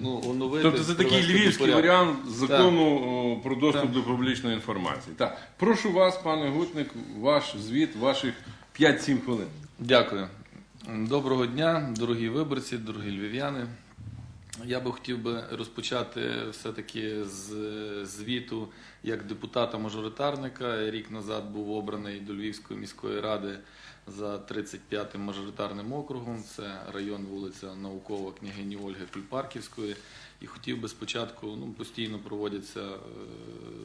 ну, оновити. Тобто це такий привести до львівський порядку. варіант закону о, про доступ Так. до публічної інформації. Так, прошу вас, пане Гутник, ваш звіт, ваших 5-7 хвилин. Дякую. Доброго дня, дорогі виборці, дорогі львів'яни. Я би хотів би розпочати все-таки з звіту як депутата-мажоритарника. Рік назад був обраний до Львівської міської ради за 35-м мажоритарним округом. Це район вулиця Наукова княгині Ольги Кульпарківської. І хотів би спочатку, ну постійно проводяться е,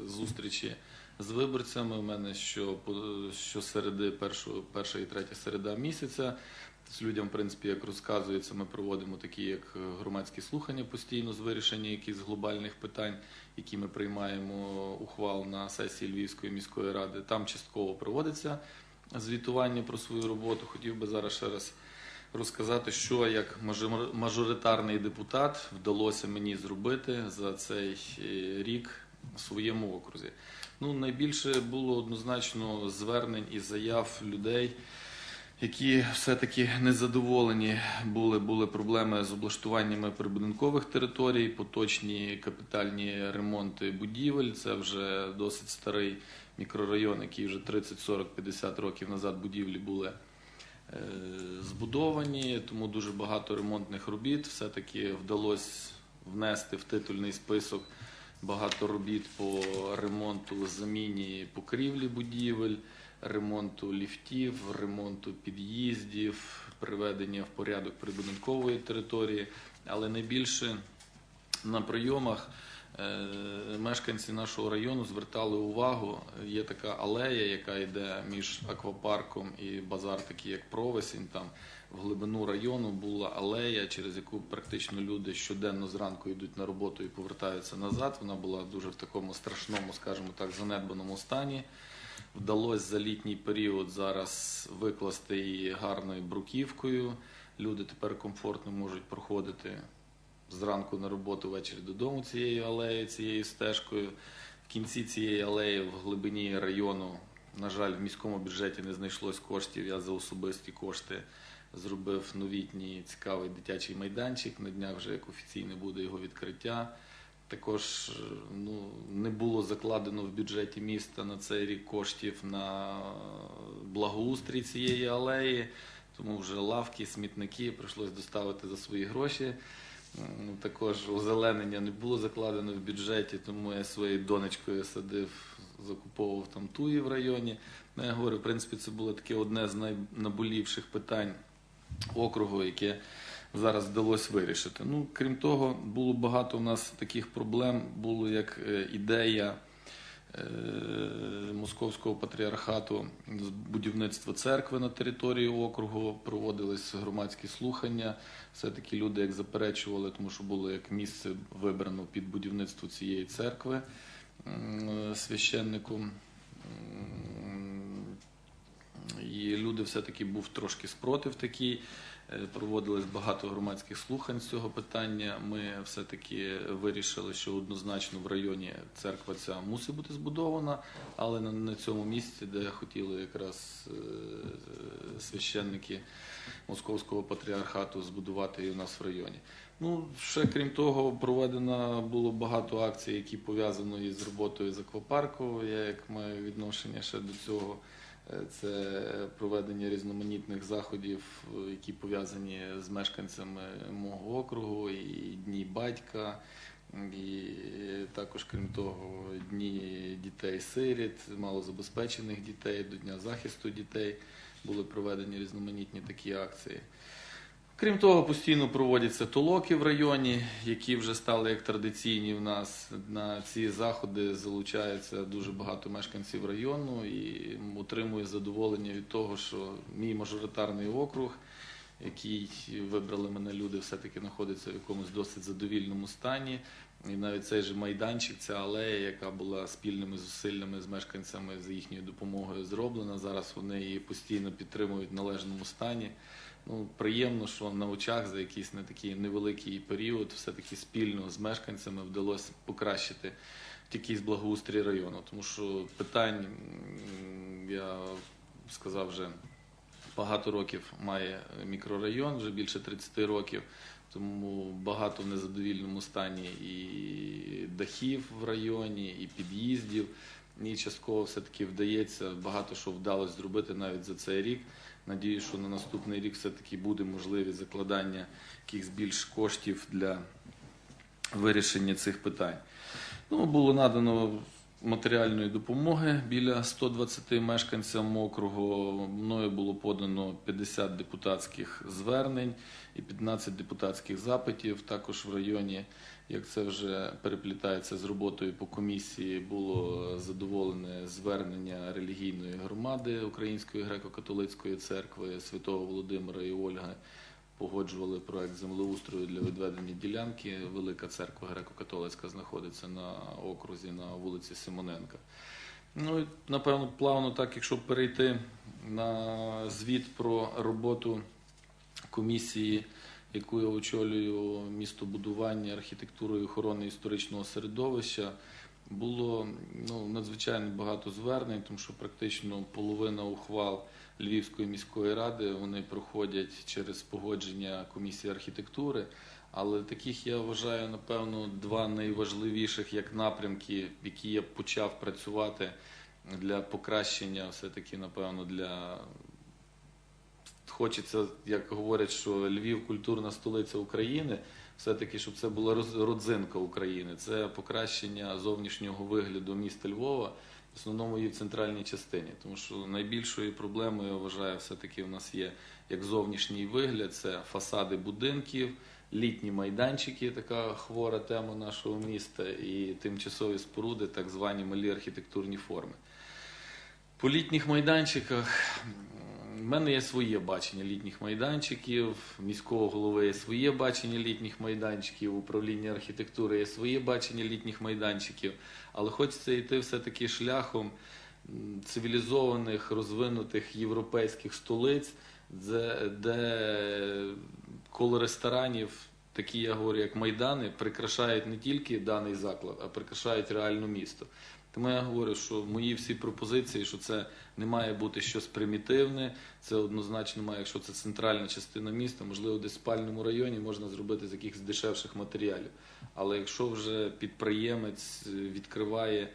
зустрічі з виборцями. У мене що, що середи першого, перша і третя середа місяця. З людям, в принципі, як розказується, ми проводимо такі як громадські слухання постійно з вирішення якихось глобальних питань, які ми приймаємо ухвал на сесії Львівської міської ради. Там частково проводиться звітування про свою роботу. Хотів би зараз ще раз розказати, що як мажоритарний депутат вдалося мені зробити за цей е, рік в своєму окрузі. Ну, найбільше було однозначно звернень і заяв людей, які все-таки незадоволені були, були проблеми з облаштуваннями прибудинкових територій, поточні капітальні ремонти будівель. Це вже досить старий мікрорайон, який вже 30, 40, 50 років назад будівлі були е, збудовані, тому дуже багато ремонтних робіт. Все-таки вдалося внести в титульний список багато робіт по ремонту, заміні покрівлі будівель, ремонту ліфтів, ремонту під'їздів, приведення в порядок прибудинкової території. Але найбільше на прийомах мешканці нашого району звертали увагу. Є така алея, яка йде між аквапарком і базар, такий як Провесінь. Там в глибину району була алея, через яку практично люди щоденно зранку йдуть на роботу і повертаються назад. Вона була дуже в такому страшному, скажімо так, занедбаному стані. Вдалося за літній період зараз викласти її гарною бруківкою. Люди тепер комфортно можуть проходити зранку на роботу, ввечері додому цією алеєю, цією стежкою. В кінці цієї алеї в глибині району, на жаль, в міському бюджеті не знайшлось коштів. Я за особисті кошти зробив новітній цікавий дитячий майданчик. На днях вже як офіційне буде його відкриття. Також ну, не було закладено в бюджеті міста на цей рік коштів на благоустрій цієї алеї, тому вже лавки, смітники прийшлось доставити за свої гроші. М, Також озеленення не було закладено в бюджеті, тому я своєю донечкою садив, закуповував там туї в районі. Ну, я говорю, в принципі, це було таке одне з найнаболівших питань округу, яке зараз вдалося вирішити. Ну, крім того, було багато в нас таких проблем. Було як е, ідея Московського патріархату з будівництва церкви на території округу. Проводились громадські слухання. Все-таки люди як заперечували, тому що було як місце вибрано під будівництво цієї церкви м, священником. І люди все-таки був трошки спротив такий. Е, Проводилось багато громадських слухань з цього питання. Ми все-таки вирішили, що однозначно в районі церква ця мусить бути збудована, але на, цьому місці, де хотіли якраз е, священники Московського патріархату збудувати і у нас в районі. Ну, ще крім того, проведено було багато акцій, які пов'язані із роботою з аквапарку. Я як маю відношення ще до цього. Е, Це проведення різноманітних заходів, які пов'язані з мешканцями мого округу, і дні батька, і також, крім того, дні дітей-сиріт, малозабезпечених дітей, до Дня захисту дітей були проведені різноманітні такі акції. Крім того, постійно проводяться толоки в районі, які вже стали як традиційні в нас. На ці заходи залучається дуже багато мешканців району і отримує задоволення від того, що мій мажоритарний округ, який вибрали мене люди, все-таки знаходиться в якомусь досить задовільному стані. І навіть цей же майданчик, ця алея, яка була спільними зусиллями з мешканцями за їхньою допомогою зроблена. Зараз вони її постійно підтримують в належному стані. Ну, приємно, що на очах за якийсь не такий невеликий період все-таки спільно з мешканцями вдалося покращити якийсь благоустрій району. Тому що питань, я сказав вже, багато років має мікрорайон, вже більше 30 років. тому багато в незадовільному стані і дахів в районі, і під'їздів. І частково все-таки вдається багато що вдалося зробити навіть за цей рік. Надію, що на наступний рік все-таки буде можливість закладання якихось більш коштів для вирішення цих питань. Ну, було надано матеріальної допомоги біля 120 мешканцям округу. Мною було подано 50 депутатських звернень і 15 депутатських запитів. Також в районі, як це вже переплітається з роботою по комісії, було задоволене звернення релігійної громади Української греко-католицької церкви Святого Володимира і Ольги погоджували проект землеустрою для відведення ділянки. Велика церква греко-католицька знаходиться на окрузі на вулиці Симоненка. Ну і напевно, плавно так, якщо перейти на звіт про роботу комісії, яку я очолюю містобудування, архітектури і охорони історичного середовища. Було ну, надзвичайно багато звернень, тому що практично половина ухвал Львівської міської ради вони проходять через погодження комісії архітектури. Але таких я вважаю, напевно, два найважливіших як напрямки, які я почав працювати для покращення, все-таки, напевно, для хочеться, як говорять, що Львів культурна столиця України. Все-таки, щоб це була родзинка України, це покращення зовнішнього вигляду міста Львова, в основному і в центральній частині. Тому що найбільшою проблемою, я вважаю, все-таки в нас є як зовнішній вигляд, це фасади будинків, літні майданчики, така хвора тема нашого міста, і тимчасові споруди, так звані малі архітектурні форми. По літніх майданчиках мене є своє бачення літніх майданчиків, міського голови є своє бачення літніх майданчиків, управління архітектури є своє бачення літніх майданчиків, але хочеться йти все-таки шляхом цивілізованих, розвинутих європейських столиць, де, коло ресторанів, такі я говорю, як майдани, прикрашають не тільки даний заклад, а прикрашають реально місто. Тому я говорю, що мої всі пропозиції, що це не має бути щось примітивне, це однозначно має, якщо це центральна частина міста, можливо, десь в спальному районі можна зробити з якихось дешевших матеріалів. Але якщо вже підприємець е, відкриває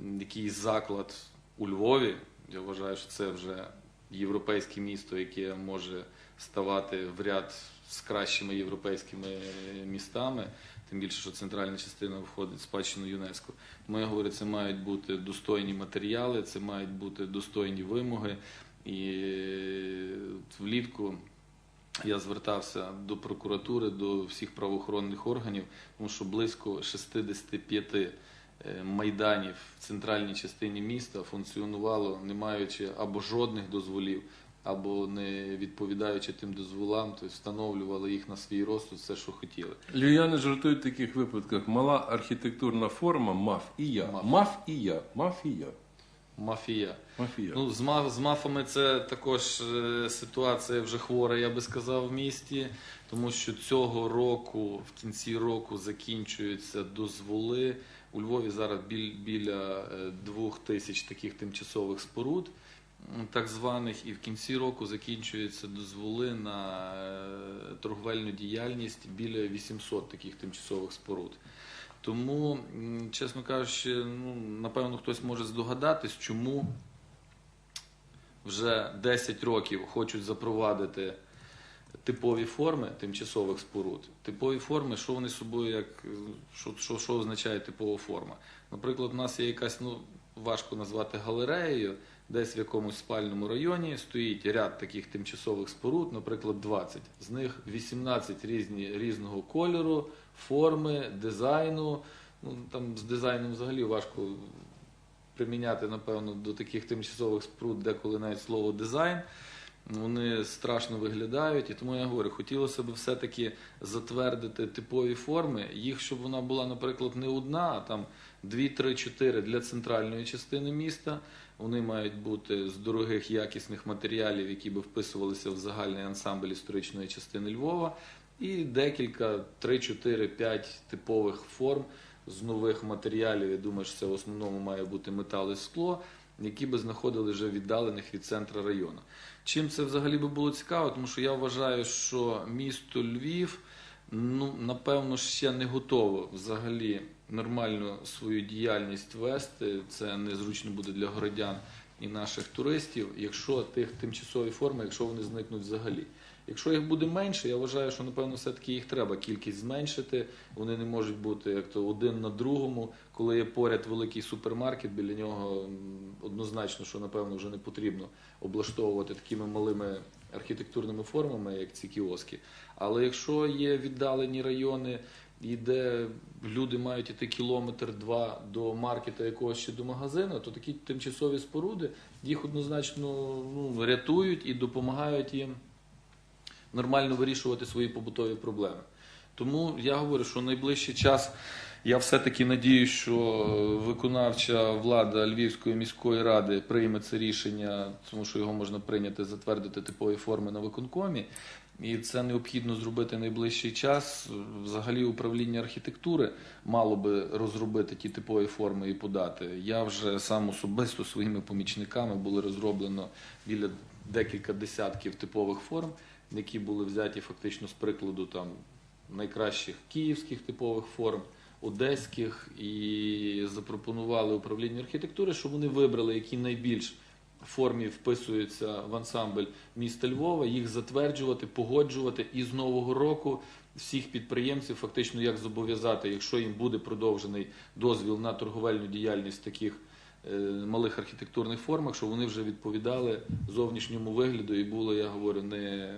якийсь заклад у Львові, я вважаю, що це вже європейське місто, яке може ставати в ряд з кращими європейськими містами, тим більше, що центральна частина входить в спадщину ЮНЕСКО. Тому я це мають бути достойні матеріали, це мають бути достойні вимоги. І влітку я звертався до прокуратури, до всіх правоохоронних органів, тому що близько 65 е, майданів в центральній частині міста функціонувало, не маючи або жодних дозволів, або не відповідаючи тим дозволам, тобто встановлювали їх на свій розсуд, все, що хотіли. Львів'яни жартують в таких випадках. Мала архітектурна форма мав і я. Мав. Мав і я. Мав і я. Мафія. Мафія. Ну, з, ма- з мафами це також е, ситуація вже хвора, я би сказав, в місті, тому що цього року, в кінці року, закінчуються дозволи. У Львові зараз біль, біля е, двох тисяч таких тимчасових споруд, так званих, і в кінці року закінчуються дозволи на е, торговельну діяльність біля 800 таких тимчасових споруд. Тому, чесно кажучи, ну, напевно, хтось може здогадатись, чому вже 10 років хочуть запровадити типові форми тимчасових споруд. Типові форми, що вони собою, як що, що, що означає типова форма? Наприклад, у нас є якась, ну важко назвати галереєю, десь в якомусь спальному районі стоїть ряд таких тимчасових споруд, наприклад, 20. З них 18 різні, різного кольору, форми, дизайну. Ну, там з дизайном взагалі важко приміняти, напевно, до таких тимчасових споруд, деколи навіть слово дизайн. Вони страшно виглядають, і тому я говорю, хотілося б все-таки затвердити типові форми, їх, щоб вона була, наприклад, не одна, а там 2, 3, 4 для центральної частини міста. Вони мають бути з дорогих якісних матеріалів, які би вписувалися в загальний ансамбль історичної частини Львова, і декілька, 3, 4, 5 типових форм з нових матеріалів. Я думаю, що це в основному має бути метал і скло, які би знаходили вже віддалених від центра району. Чим це взагалі би було цікаво? Тому що я вважаю, що місто Львів ну, напевно, ще не готово взагалі нормально свою діяльність вести. Це незручно буде для городян і наших туристів, якщо тих тимчасові форми, якщо вони зникнуть взагалі. Якщо їх буде менше, я вважаю, що напевно все-таки їх треба кількість зменшити. Вони не можуть бути як то один на другому. Коли є поряд великий супермаркет, біля нього однозначно, що напевно вже не потрібно облаштовувати такими малими архітектурними формами, як ці кіоски. Але якщо є віддалені райони, і де люди мають іти кілометр-два до маркета якогось чи до магазину, то такі тимчасові споруди їх однозначно ну, рятують і допомагають їм нормально вирішувати свої побутові проблеми. Тому я говорю, що найближчий час я все-таки надію, що виконавча влада Львівської міської ради прийме це рішення, тому що його можна прийняти, затвердити типові форми на виконкомі. І це необхідно зробити найближчий час. Взагалі, управління архітектури мало би розробити ті типові форми і подати. Я вже сам особисто своїми помічниками були розроблено біля декілька десятків типових форм, які були взяті фактично з прикладу там найкращих київських типових форм, одеських, і запропонували управлінню архітектури, щоб вони вибрали, які найбільш формі вписуються в ансамбль міста Львова, їх затверджувати, погоджувати і з нового року всіх підприємців фактично як зобов'язати, якщо їм буде продовжений дозвіл на торговельну діяльність таких е, малих архітектурних формах, щоб вони вже відповідали зовнішньому вигляду і були, я говорю, не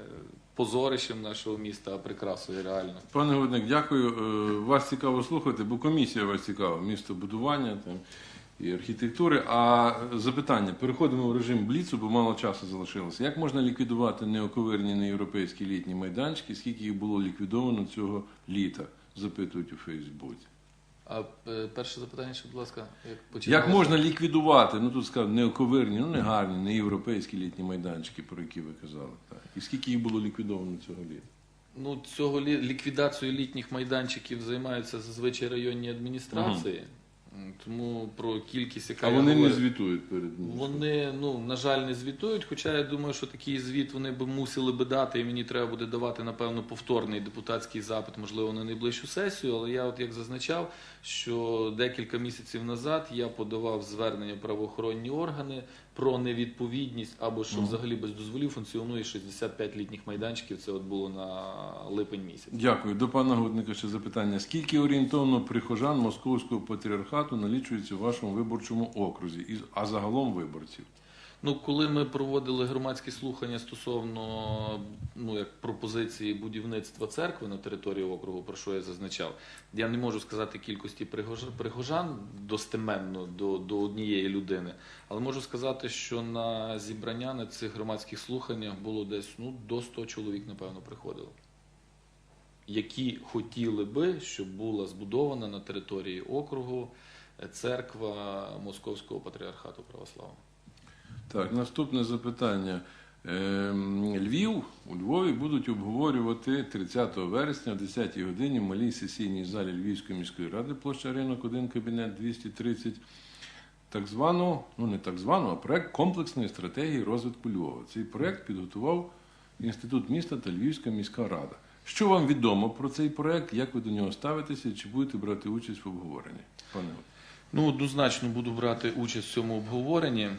позорищем нашого міста, а прикрасою реально. Пане Годник, дякую. Е, Вас цікаво слухати, бо комісія вас цікава, містобудування там, і архітектури. А запитання, переходимо в режим бліцу, бо мало часу залишилося. Як можна ліквідувати неоковирні неєвропейські літні майданчики? Скільки їх було ліквідовано цього літа? Запитують у Фейсбуці. А е, перше запитання, ще, будь ласка, як Як можна ліквідувати, ну тут сказав, неоковирні, ну не гарні, не європейські літні майданчики, про які ви казали. Так. І скільки їх було ліквідовано цього літа? Ну, цього лі... ліквідацією літніх майданчиків займаються зазвичай районні адміністрації. М, Тому про кількість, яка А я вони не говорю, звітують перед ним. Вони, ну, на жаль, не звітують, хоча я думаю, що такий звіт вони б мусили би дати, і мені треба буде давати, напевно, повторний депутатський запит, можливо, на найближчу сесію. Але я, от як зазначав, що декілька місяців назад я подавав звернення в правоохоронні органи про невідповідність або що взагалі без дозволів функціонує 65 літніх майданчиків. Це от було на липень місяць. Дякую. До пана Годника ще запитання. Скільки орієнтовно прихожан Московського патріархату налічується в вашому виборчому окрузі, а загалом виборців? Ну, коли ми проводили громадські слухання стосовно ну, як пропозиції будівництва церкви на території округу, про що я зазначав, я не можу сказати кількості пригож- прихожан достеменно до, до однієї людини, але можу сказати, що на зібрання на цих громадських слуханнях було десь ну, до 100 чоловік, напевно, приходило. Які хотіли би, щоб була збудована на території округу е, церква Московського патріархату православного. Так, наступне запитання. Ем, Львів у Львові будуть обговорювати 30 вересня о 10 годині в малій сесійній залі Львівської міської ради, площа ринок, 1 кабінет 230. Так звану, ну не так звану, а проект комплексної стратегії розвитку Львова. Цей проект підготував Інститут міста та Львівська міська рада. Що вам відомо про цей проект? Як ви до нього ставитеся? Чи будете брати участь в обговоренні? Пане Ну, однозначно буду брати участь в цьому обговоренні.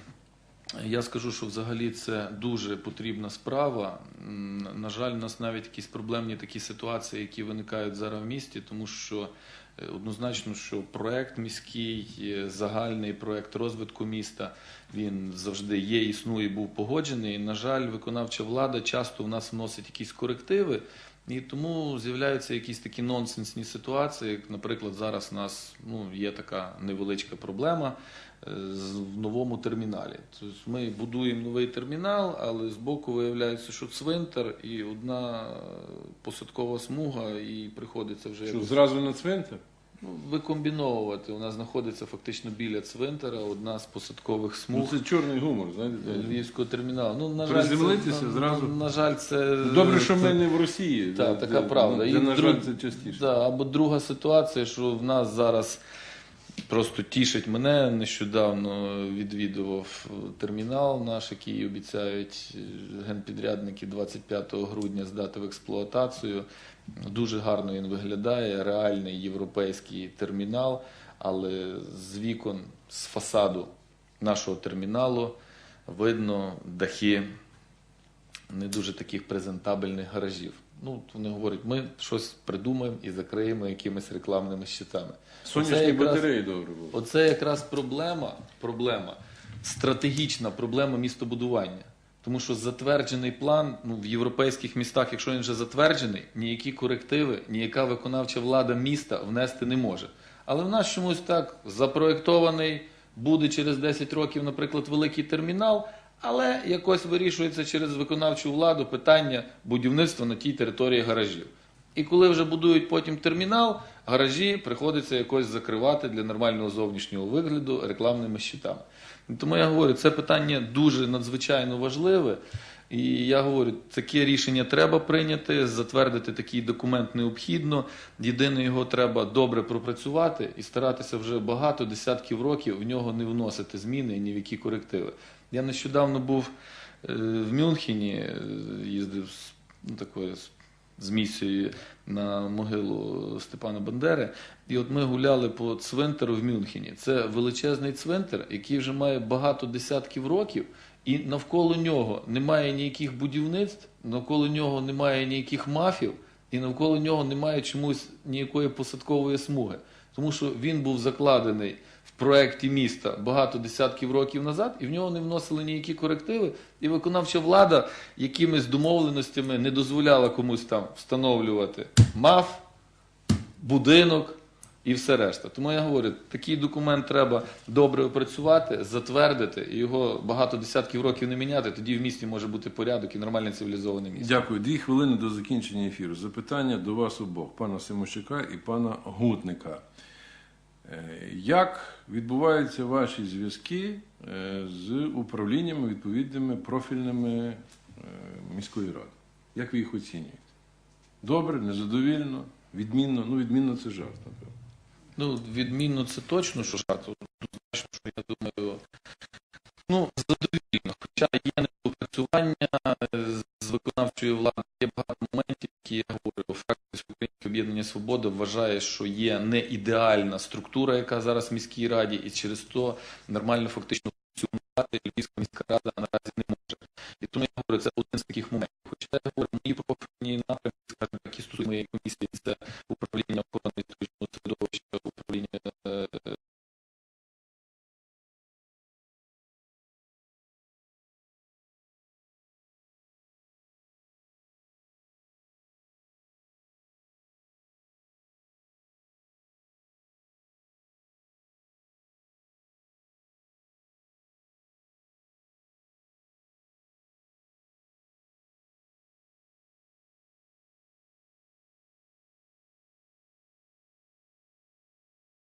Я скажу, що взагалі це дуже потрібна справа. На жаль, у нас навіть якісь проблемні такі ситуації, які виникають зараз в місті, тому що е, однозначно, що проект міський, е, загальний проект розвитку міста, він завжди є, існує, був погоджений. На жаль, виконавча влада часто в нас вносить якісь корективи. І тому з'являються якісь такі нонсенсні ситуації. Як, наприклад, зараз у нас ну, є така невеличка проблема е, з- в новому терміналі. Тобто ми будуємо новий термінал, але збоку виявляється, що цвинтар і одна посадкова смуга, і приходиться вже Що якось, зразу на цвинтар? Ну, викомбіновувати. нас знаходиться фактично біля цвинтара, одна з посадкових Ну, смуг. це чорний гумор, знаєте. Львівського терміналу. Ну, на жаль, Приземлитися це, на- зразу. На, на жаль, це Добре, що це- ми не в Росії. Так, така правда. Де, І на жаль, це частіше. Да, або друга ситуація, що в нас зараз просто тішить мене. Нещодавно відвідував термінал наш, який обіцяють генпідрядники 25 грудня здати в експлуатацію. Дуже гарно він виглядає, реальний європейський термінал, але з вікон, з фасаду нашого терміналу видно дахи не дуже таких презентабельних гаражів. Ну, вони говорять, ми щось придумаємо і закриємо якимись рекламними щитами. Сонячні якраз- батареї добре було. Оце якраз проблема, проблема, стратегічна проблема містобудування. Тому що затверджений план ну, в європейських містах, якщо він вже затверджений, ніякі корективи, ніяка виконавча влада міста внести не може. Але в нас чомусь так запроєктований, буде через 10 років, наприклад, великий термінал, але якось вирішується через виконавчу владу питання будівництва на тій території гаражів. І коли вже будують потім термінал, гаражі приходиться якось закривати для нормального зовнішнього вигляду рекламними щитами. Тому я говорю, це питання дуже надзвичайно важливе. І я говорю, таке рішення треба прийняти, затвердити такий документ необхідно. Єдине, його треба добре пропрацювати і старатися вже багато десятків років в нього не вносити зміни і ні в які корективи. Я нещодавно був е, в Мюнхені, е, їздив з, ну, такою, з місією на могилу Степана Бандери. І от ми гуляли по цвинтару в Мюнхені. Це величезний цвинтар, який вже має багато десятків років, і навколо нього немає ніяких будівництв, навколо нього немає ніяких мафів, і навколо нього немає чомусь ніякої посадкової смуги. Тому що він був закладений проєкті міста багато десятків років назад, і в нього не вносили ніякі корективи. І виконавча влада якимись домовленостями не дозволяла комусь там встановлювати МАФ, будинок і все решта. Тому я говорю, такий документ треба добре опрацювати, затвердити, і його багато десятків років не міняти. Тоді в місті може бути порядок і нормальне цивілізоване місто. Дякую. Дві хвилини до закінчення ефіру. Запитання до вас обох, пана Симощука і пана Гутника. Е, Як відбуваються ваші зв'язки е, з управліннями відповідними профільними е, міської ради? Як ви їх оцінюєте? Добре, незадовільно, відмінно? Ну, відмінно це жарт, напевно. Ну, відмінно це точно, що жарт. свободи вважає, що є не ідеальна структура, яка зараз в міській раді, і через то нормально фактично функціонувати Львівська міська рада наразі не може. І тому я говорю, це один з таких моментів. Хоча я говорю, мої профільні напрямки, скажімо, які стосуються моєї комісії, це управління.